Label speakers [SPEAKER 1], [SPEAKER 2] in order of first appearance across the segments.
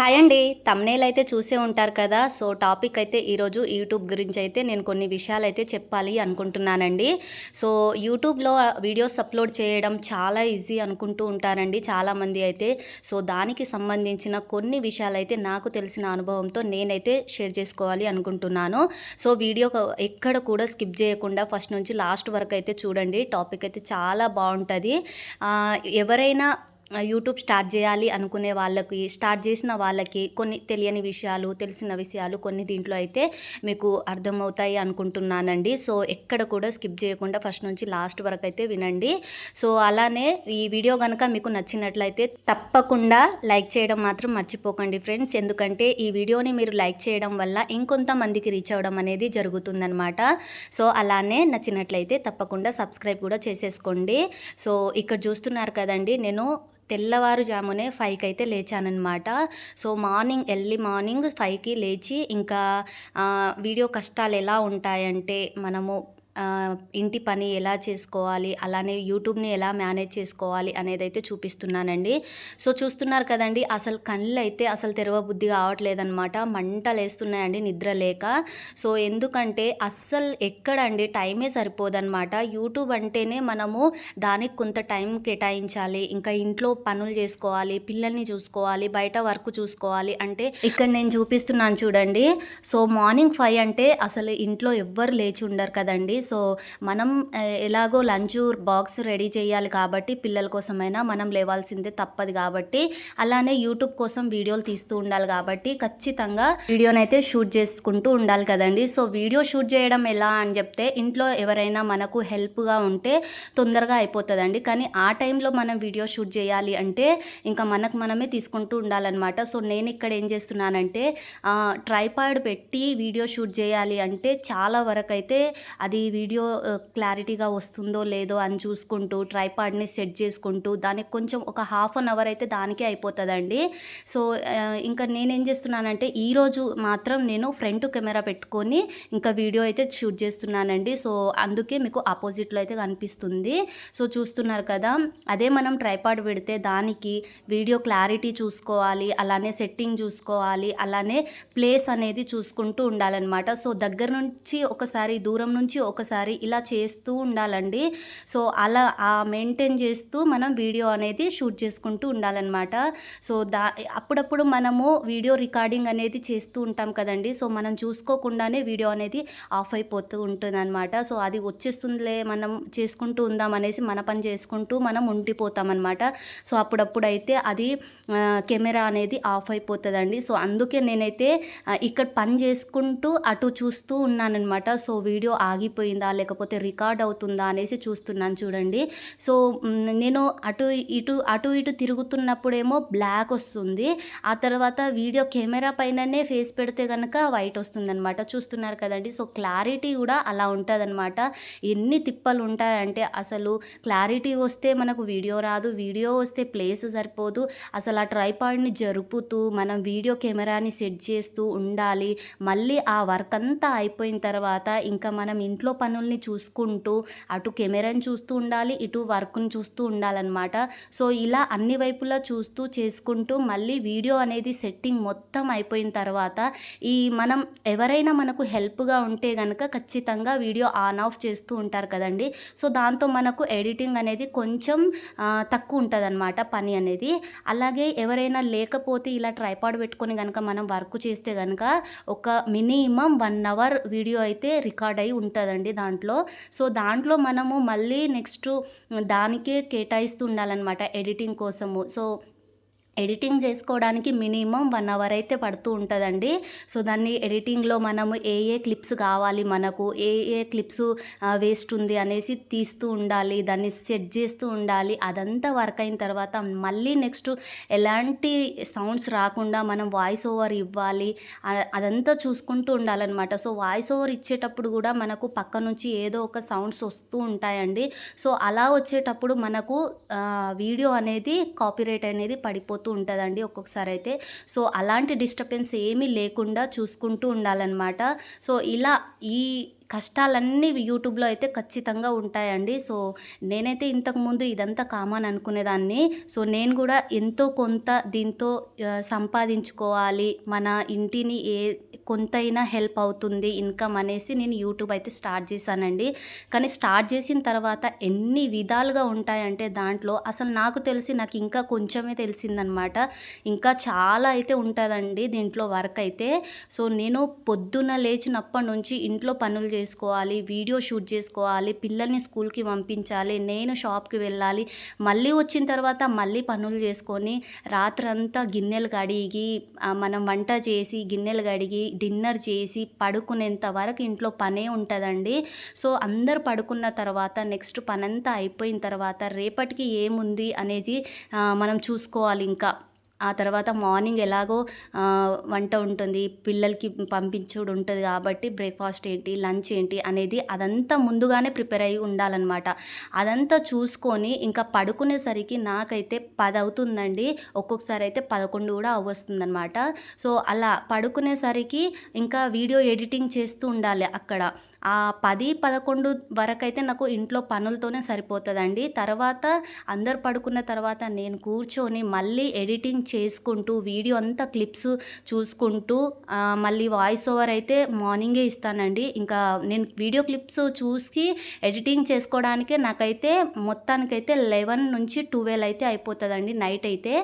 [SPEAKER 1] Hi అండి. Thumbnail అయితే చూసే ఉంటారు కదా. సో టాపిక్ అయితే ఈరోజు యూట్యూబ్ గురించి అయితే నేను కొన్ని విషయాలు అయితే చెప్పాలి అనుకుంటున్నానండి. సో యూట్యూబ్లో వీడియోస్ అప్లోడ్ చేయడం చాలా ఈజీ అనుకుంటూ ఉంటారండి చాలామంది అయితే. సో దానికి సంబంధించిన కొన్ని విషయాలు అయితే నాకు తెలిసిన అనుభవంతో నేనైతే షేర్ చేసుకోవాలి అనుకుంటున్నాను. సో వీడియో ఎక్కడ కూడా స్కిప్ చేయకుండా ఫస్ట్ నుంచి లాస్ట్ వరకు అయితే చూడండి. టాపిక్ అయితే చాలా బాగుంటుంది. ఎవరైనా యూట్యూబ్ స్టార్ట్ చేయాలి అనుకునే వాళ్ళకి స్టార్ట్ చేసిన వాళ్ళకి కొన్ని తెలియని విషయాలు తెలిసిన విషయాలు కొన్ని దీంట్లో అయితే మీకు అర్థమవుతాయి అనుకుంటున్నానండి. సో ఎక్కడ కూడా స్కిప్ చేయకుండా ఫస్ట్ నుంచి లాస్ట్ వరకు అయితే వినండి. సో అలానే ఈ వీడియో కనుక మీకు నచ్చినట్లయితే తప్పకుండా లైక్ చేయడం మాత్రం మర్చిపోకండి ఫ్రెండ్స్. ఎందుకంటే ఈ వీడియోని మీరు లైక్ చేయడం వల్ల ఇంకొంతమందికి రీచ్ అవ్వడం అనేది జరుగుతుందనమాట సో అలానే నచ్చినట్లయితే తప్పకుండా సబ్స్క్రైబ్ కూడా చేసేసుకోండి. సో ఇక్కడ చూస్తున్నారు కదండి నేను తెల్లవారుజామునే ఫైవ్కి అయితే లేచానమాట సో మార్నింగ్ ఎర్లీ మార్నింగ్ ఫైవ్కి లేచి ఇంకా వీడియో కష్టాలు ఎలా ఉంటాయంటే మనము ఇంటి పని ఎలా చేసుకోవాలి అలానే యూట్యూబ్ని ఎలా మేనేజ్ చేసుకోవాలి అనేది అయితే చూపిస్తున్నానండి. సో చూస్తున్నారు కదండి అసలు కళ్ళు అయితే అసలు తెరవబుద్ధి కావట్లేదన్నమాట. మంటలు వేస్తున్నాయండి నిద్ర లేక. సో ఎందుకంటే అస్సలు ఎక్కడండి టైమే సరిపోదన్నమాట. యూట్యూబ్ అంటేనే మనము దానికి కొంత టైం కేటాయించాలి. ఇంకా ఇంట్లో పనులు చేసుకోవాలి పిల్లల్ని చూసుకోవాలి బయట వర్క్ చూసుకోవాలి అంటే ఇక్కడ నేను చూపిస్తున్నాను చూడండి. సో మార్నింగ్ ఫైవ్ అంటే అసలు ఇంట్లో ఎవ్వరు లేచి ఉండరు కదండి. సో మనం ఎలాగో లంచ్ బాక్స్ రెడీ చేయాలి కాబట్టి పిల్లల కోసమైనా మనం లేవాల్సిందే తప్పదు కాబట్టి అలానే యూట్యూబ్ కోసం వీడియోలు తీస్తూ ఉండాలి కాబట్టి ఖచ్చితంగా వీడియోనైతే షూట్ చేసుకుంటూ ఉండాలి కదండి. సో వీడియో షూట్ చేయడం ఎలా అని చెప్తే ఇంట్లో ఎవరైనా మనకు హెల్ప్గా ఉంటే తొందరగా అయిపోతుందండి. కానీ ఆ టైంలో మనం వీడియో షూట్ చేయాలి అంటే ఇంకా మనకు మనమే తీసుకుంటూ ఉండాలన్నమాట. సో నేను ఇక్కడ ఏం చేస్తున్నానంటే ట్రైపాడ్ పెట్టి వీడియో షూట్ చేయాలి అంటే చాలా వరకు అయితే అది వీడియో క్లారిటీగా వస్తుందో లేదో అని చూసుకుంటూ ట్రైపాడ్ని సెట్ చేసుకుంటూ దానికి కొంచెం ఒక హాఫ్ అన్ అవర్ అయితే దానికే అయిపోతుందండి. సో ఇంకా నేనేం చేస్తున్నానంటే ఈరోజు మాత్రం నేను ఫ్రంట్ కెమెరా పెట్టుకొని ఇంకా వీడియో అయితే షూట్ చేస్తున్నానండి. సో అందుకే మీకు ఆపోజిట్లో అయితే కనిపిస్తుంది. సో చూస్తున్నారు కదా అదే మనం ట్రైపాడ్ పెడితే దానికి వీడియో క్లారిటీ చూసుకోవాలి అలానే సెట్టింగ్ చూసుకోవాలి అలానే ప్లేస్ అనేది చూసుకుంటూ ఉండాలన్నమాట. సో దగ్గర నుంచి ఒకసారి దూరం నుంచి ఒక ఒకసారి ఇలా చేస్తూ ఉండాలండి. సో అలా ఆ మెయింటైన్ చేస్తూ మనం వీడియో అనేది షూట్ చేసుకుంటూ ఉండాలన్నమాట. సో దా అప్పుడప్పుడు మనము వీడియో రికార్డింగ్ అనేది చేస్తూ ఉంటాం కదండి. సో మనం చూసుకోకుండానే వీడియో అనేది ఆఫ్ అయిపోతూ ఉంటుంది అనమాట సో అది వచ్చేస్తుందిలే మనం చేసుకుంటూ ఉందాం అనేసి మన పని చేసుకుంటూ మనం ఉండిపోతామన్నమాట. సో అప్పుడప్పుడు అయితే అది కెమెరా అనేది ఆఫ్ అయిపోతుందండి. సో అందుకే నేనైతే ఇక్కడ పని చేసుకుంటూ అటు చూస్తూ ఉన్నానన్నమాట. సో వీడియో ఆగిపోయి అయిపోయిందా లేకపోతే రికార్డ్ అవుతుందా అనేసి చూస్తున్నాను చూడండి. సో నేను అటు ఇటు అటు ఇటు తిరుగుతున్నప్పుడేమో బ్లాక్ వస్తుంది. ఆ తర్వాత వీడియో కెమెరా పైననే ఫేస్ పెడితే కనుక వైట్ వస్తుందన్నమాట. చూస్తున్నారు కదండి. సో క్లారిటీ కూడా అలా ఉంటుందన్నమాట. ఎన్ని తిప్పలు ఉంటాయంటే అసలు క్లారిటీ వస్తే మనకు వీడియో రాదు వీడియో వస్తే ప్లేస్ సరిపోదు. అసలు ఆ ట్రైపాడ్ని జరుపుతూ మనం వీడియో కెమెరాని సెట్ చేస్తూ ఉండాలి. మళ్ళీ ఆ వర్క్ అంతా అయిపోయిన తర్వాత ఇంకా మనం ఇంట్లో పనుల్ని చూసుకుంటూ అటు కెమెరాని చూస్తూ ఉండాలి ఇటు వర్క్ని చూస్తూ ఉండాలన్నమాట. సో ఇలా అన్ని వైపులా చూస్తూ చేసుకుంటూ మళ్ళీ వీడియో అనేది సెట్టింగ్ మొత్తం అయిపోయిన తర్వాత ఈ మనం ఎవరైనా మనకు హెల్ప్గా ఉంటే కనుక ఖచ్చితంగా వీడియో ఆన్ ఆఫ్ చేస్తూ ఉంటారు కదండి. సో దాంతో మనకు ఎడిటింగ్ అనేది కొంచెం తక్కువ ఉంటుంది పని అనేది. అలాగే ఎవరైనా లేకపోతే ఇలా ట్రైపాడ్ పెట్టుకొని కనుక మనం వర్క్ చేస్తే కనుక ఒక మినిమం వన్ అవర్ వీడియో అయితే రికార్డ్ అయి ఉంటుందండి. దాంట్లో. సో దాంట్లో మనము మళ్ళీ నెక్స్ట్ దానికే కేటాయిస్తూ ఉండాలన్నమాట ఎడిటింగ్ కోసము. సో ఎడిటింగ్ చేసుకోవడానికి మినిమం వన్ అవర్ అయితే పడుతూ ఉంటుందండి. సో దాన్ని ఎడిటింగ్లో మనము ఏ ఏ క్లిప్స్ కావాలి మనకు ఏ ఏ క్లిప్స్ వేస్ట్ ఉంది అనేసి తీస్తూ ఉండాలి దాన్ని సెట్ చేస్తూ ఉండాలి. అదంతా వర్క్ అయిన తర్వాత మళ్ళీ నెక్స్ట్ ఎలాంటి సౌండ్స్ రాకుండా మనం వాయిస్ ఓవర్ ఇవ్వాలి అదంతా చూసుకుంటూ ఉండాలన్నమాట. సో వాయిస్ ఓవర్ ఇచ్చేటప్పుడు కూడా మనకు పక్క నుంచి ఏదో ఒక సౌండ్స్ వస్తూ ఉంటాయండి. సో అలా వచ్చేటప్పుడు మనకు వీడియో అనేది కాపీరైట్ అనేది పడిపోతూ ఉంటుందండి ఒక్కొక్కసారి అయితే సో అలాంటి డిస్టర్బెన్స్ ఏమీ లేకుండా చూసుకుంటూ ఉండాలన్నమాట. సో ఇలా ఈ కష్టాలన్నీ యూట్యూబ్లో అయితే ఖచ్చితంగా ఉంటాయండి. సో నేనైతే ఇంతకుముందు ఇదంతా కామన్ అనుకునేదాన్ని. సో నేను కూడా ఎంతో కొంత దీంతో సంపాదించుకోవాలి. మన ఇంటిని ఏ కొంతైనా హెల్ప్ అవుతుంది ఇన్కమ్ అనేసి నేను యూట్యూబ్ అయితే స్టార్ట్ చేశానండి. కానీ స్టార్ట్ చేసిన తర్వాత ఎన్ని విధాలుగా ఉంటాయంటే దాంట్లో అసలు నాకు తెలిసి నాకు ఇంకా కొంచెమే తెలిసిందనమాట. ఇంకా చాలా అయితే ఉంటుందండి దీంట్లో వర్క్ అయితే. సో నేను పొద్దున్న లేచినప్పటి నుంచి ఇంట్లో పనులు చేసుకోవాలి వీడియో షూట్ చేసుకోవాలి పిల్లల్ని స్కూల్కి పంపించాలి నేను షాప్కి వెళ్ళాలి మళ్ళీ వచ్చిన తర్వాత మళ్ళీ పనులు చేసుకొని రాత్రంతా గిన్నెలు కడిగి మనం వంట చేసి గిన్నెలు కడిగి డిన్నర్ చేసి పడుకునేంత వరకు ఇంట్లో పనే ఉంటుందండి. సో అందరు పడుకున్న తర్వాత నెక్స్ట్ పనంతా అయిపోయిన తర్వాత రేపటికి ఏముంది అనేది మనం చూసుకోవాలి ఇంకా. ఆ తర్వాత మార్నింగ్ ఎలాగో వంట ఉంటుంది పిల్లలకి పంపించుడు ఉంటుంది కాబట్టి బ్రేక్ఫాస్ట్ ఏంటి లంచ్ ఏంటి అనేది అదంతా ముందుగానే ప్రిపేర్ అయ్యి ఉండాలన్నమాట. అదంతా చూసుకొని ఇంకా పడుకునేసరికి నాకైతే పది అవుతుందండి. ఒక్కొక్కసారి అయితే పదకొండు కూడా అవ్వస్తుందన్నమాట. సో అలా పడుకునేసరికి ఇంకా వీడియో ఎడిటింగ్ చేస్తూ ఉండాలి అక్కడ. ఆ పది పదకొండు వరకు అయితే నాకు ఇంట్లో పనులతోనే సరిపోతుందండి. తర్వాత అందరు పడుకున్న తర్వాత నేను కూర్చొని మళ్ళీ ఎడిటింగ్ చేసుకుంటూ వీడియో అంతా క్లిప్స్ చూసుకుంటూ మళ్ళీ వాయిస్ ఓవర్ అయితే మార్నింగే ఇస్తానండి. ఇంకా నేను వీడియో క్లిప్స్ చూసి ఎడిటింగ్ చేసుకోవడానికి నాకైతే మొత్తానికైతే లెవెన్ నుంచి ట్వెల్వ్ అయితే అయిపోతుందండి నైట్ అయితే.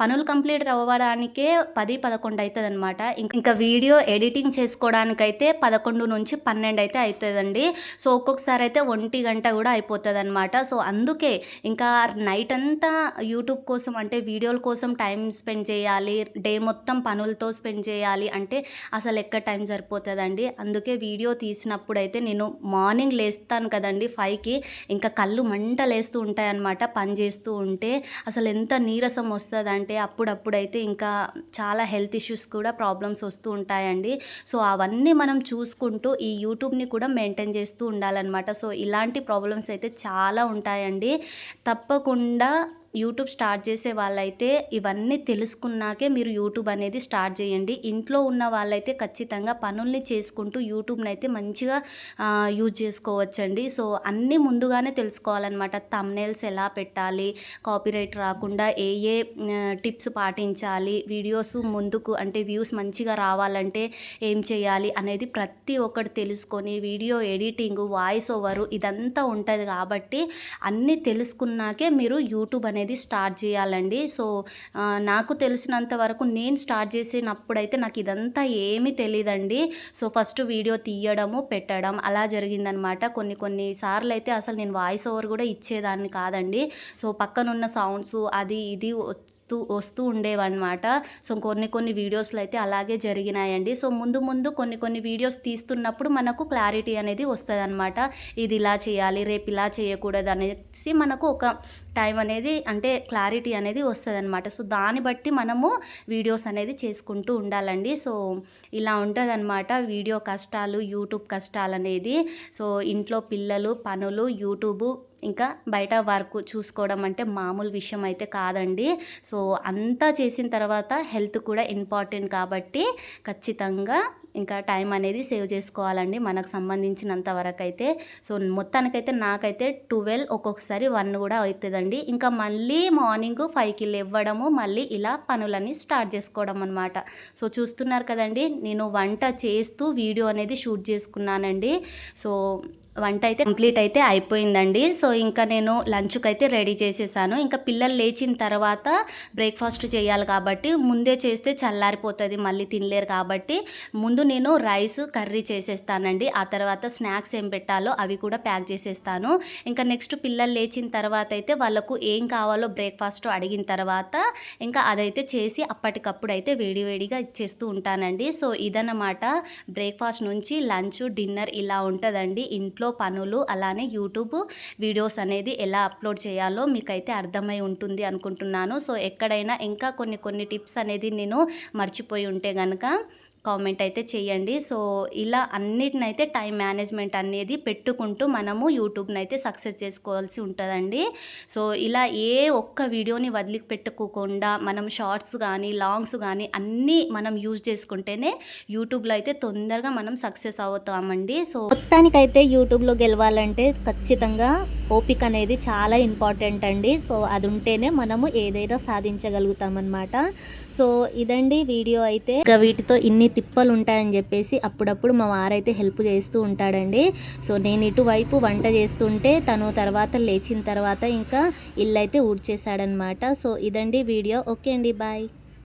[SPEAKER 1] పనులు కంప్లీట్ అవ్వడానికే పది పదకొండు అవుతుంది అనమాట ఇంకా వీడియో ఎడిటింగ్ చేసుకోవడానికైతే పదకొండు నుంచి పన్నెండు అయితే అవుతుందండి. సో ఒక్కొక్కసారి అయితే ఒంటి గంట కూడా అయిపోతుంది అనమాట సో అందుకే ఇంకా నైట్ అంతా యూట్యూబ్ కోసం అంటే వీడియోల కోసం టైం స్పెండ్ చేయాలి డే మొత్తం పనులతో స్పెండ్ చేయాలి అంటే అసలు ఎక్కడ టైం సరిపోతుందండి. అందుకే వీడియో తీసినప్పుడు అయితే నేను మార్నింగ్ లేస్తాను కదండి ఫైవ్కి. ఇంకా కళ్ళు మంటలేస్తూ ఉంటాయన్నమాట పని చేస్తూ ఉంటే. అసలు ఎంత నీరసం వస్తుందంటే అప్పుడప్పుడైతే ఇంకా చాలా హెల్త్ ఇష్యూస్ కూడా ప్రాబ్లమ్స్ వస్తూ ఉంటాయండి. సో అవన్నీ మనం చూసుకుంటూ ఈ యూట్యూబ్ని కూడా మెయింటైన్ చేస్తూ ఉండాలన్నమాట. సో ఇలాంటి ప్రాబ్లమ్స్ అయితే చాలా ఉంటాయండి. తప్పకుండా యూట్యూబ్ స్టార్ట్ చేసే వాళ్ళైతే ఇవన్నీ తెలుసుకున్నాకే మీరు యూట్యూబ్ అనేది స్టార్ట్ చేయండి. ఇంట్లో ఉన్న వాళ్ళైతే ఖచ్చితంగా పనుల్ని చేసుకుంటూ యూట్యూబ్ని అయితే మంచిగా యూజ్ చేసుకోవచ్చండి. సో అన్నీ ముందుగానే తెలుసుకోవాలన్నమాట. తమ్నేల్స్ ఎలా పెట్టాలి కాపీరైట్ రాకుండా ఏ ఏ టిప్స్ పాటించాలి వీడియోస్ ముందుకు అంటే వ్యూస్ మంచిగా రావాలంటే ఏం చేయాలి అనేది ప్రతి ఒక్కటి తెలుసుకొని వీడియో ఎడిటింగ్ వాయిస్ ఓవరు ఇదంతా ఉంటుంది కాబట్టి అన్నీ తెలుసుకున్నాకే మీరు యూట్యూబ్ అనేది స్టార్ట్ చేయాలండి. సో నాకు తెలిసినంత వరకు నేను స్టార్ట్ చేసినప్పుడైతే నాకు ఇదంతా ఏమీ తెలియదండి సో ఫస్ట్ వీడియో తీయడము పెట్టడం అలా జరిగిందనమాట. కొన్ని కొన్ని సార్లు అయితే అసలు నేను వాయిస్ ఓవర్ కూడా ఇచ్చేదాన్ని కాదండి. సో పక్కనున్న సౌండ్స్ అది ఇది వస్తూ వస్తూ ఉండేవన్నమాట. సో కొన్ని కొన్ని వీడియోస్లో అయితే అలాగే జరిగినాయండి. సో ముందు ముందు కొన్ని కొన్ని వీడియోస్ తీస్తున్నప్పుడు మనకు క్లారిటీ అనేది వస్తుంది అనమాట ఇది ఇలా చేయాలి రేపు ఇలా చేయకూడదు అనేసి మనకు ఒక టైం అనేది అంటే క్లారిటీ అనేది వస్తుంది అనమాట సో దాన్ని బట్టి మనము వీడియోస్ అనేది చేసుకుంటూ ఉండాలండి. సో ఇలా ఉంటుంది వీడియో కష్టాలు యూట్యూబ్ కష్టాలు అనేది సో ఇంట్లో పిల్లలు పనులు యూట్యూబ్ ఇంకా బయట వర్క్ చూసుకోవడం అంటే మామూలు విషయం అయితే కాదండి. సో అంతా చేసిన తర్వాత హెల్త్ కూడా ఇంపార్టెంట్ కాబట్టి ఖచ్చితంగా ఇంకా టైం అనేది సేవ్ చేసుకోవాలండి. మనకు సంబంధించినంత వరకు అయితే సో మొత్తానికైతే నాకైతే ట్వెల్వ్ ఒక్కొక్కసారి వన్ కూడా అవుతుందండి. ఇంకా మళ్ళీ మార్నింగ్ ఫైవ్కి లేవ్వడము మళ్ళీ ఇలా పనులన్నీ స్టార్ట్ చేసుకోవడం అనమాట సో చూస్తున్నారు కదండి నేను వంట చేస్తూ వీడియో అనేది షూట్ చేసుకున్నానండి. సో వంట అయితే కంప్లీట్ అయితే అయిపోయిందండి. సో ఇంకా నేను లంచ్కి అయితే రెడీ చేసేసాను. ఇంకా పిల్లలు లేచిన తర్వాత బ్రేక్ఫాస్ట్ చేయాలి కాబట్టి ముందే చేస్తే చల్లారిపోతుంది మళ్ళీ తినలేరు కాబట్టి ముందు నేను రైస్ కర్రీ చేసేస్తానండి. ఆ తర్వాత స్నాక్స్ ఏం పెట్టాలో అవి కూడా ప్యాక్ చేసేస్తాను. ఇంకా నెక్స్ట్ పిల్లలు లేచిన తర్వాత అయితే వాళ్ళకు ఏం కావాలో బ్రేక్ఫాస్ట్ అడిగిన తర్వాత ఇంకా అదైతే చేసి అప్పటికప్పుడు అయితే వేడివేడిగా ఇచ్చేస్తూ ఉంటానండి. సో ఇదన్నమాట బ్రేక్ఫాస్ట్ నుంచి లంచ్ డిన్నర్ ఇలా ఉంటుందండి. ఇంట్లో పనులు అలానే యూట్యూబ్ వీడియోస్ అనేది ఎలా అప్లోడ్ చేయాలో మీకైతే అర్థమై ఉంటుంది అనుకుంటున్నాను. సో ఎక్కడైనా ఇంకా కొన్ని కొన్ని టిప్స్ అనేది నేను మర్చిపోయి ఉంటే కనుక కామెంట్ అయితే చేయండి. సో ఇలా అన్నిటినైతే టైం మేనేజ్మెంట్ అనేది పెట్టుకుంటూ మనము యూట్యూబ్ని అయితే సక్సెస్ చేసుకోవాల్సి ఉంటుందండి. సో ఇలా ఏ ఒక్క వీడియోని వదిలిపెట్టుకోకుండా మనం షార్ట్స్ కానీ లాంగ్స్ కానీ అన్నీ మనం యూజ్ చేసుకుంటేనే యూట్యూబ్లో అయితే తొందరగా మనం సక్సెస్ అవుతామండి. సో
[SPEAKER 2] మొత్తానికైతే యూట్యూబ్లో గెలవాలంటే ఖచ్చితంగా ఓపిక అనేది చాలా ఇంపార్టెంట్ అండి. సో అది ఉంటేనే మనము ఏదైనా సాధించగలుగుతామన్నమాట. సో ఇదండి వీడియో అయితే. ఇంకా వీటితో ఇన్ని తిప్పలు ఉంటాయని చెప్పేసి అప్పుడప్పుడు మా వారైతే హెల్ప్ చేస్తూ ఉంటాడండి. సో నేను ఇటువైపు వంట చేస్తుంటే తను తర్వాత లేచిన తర్వాత ఇంకా ఇల్లు అయితే ఊడ్చేసాడనమాట సో ఇదండి వీడియో. ఓకే అండి బాయ్.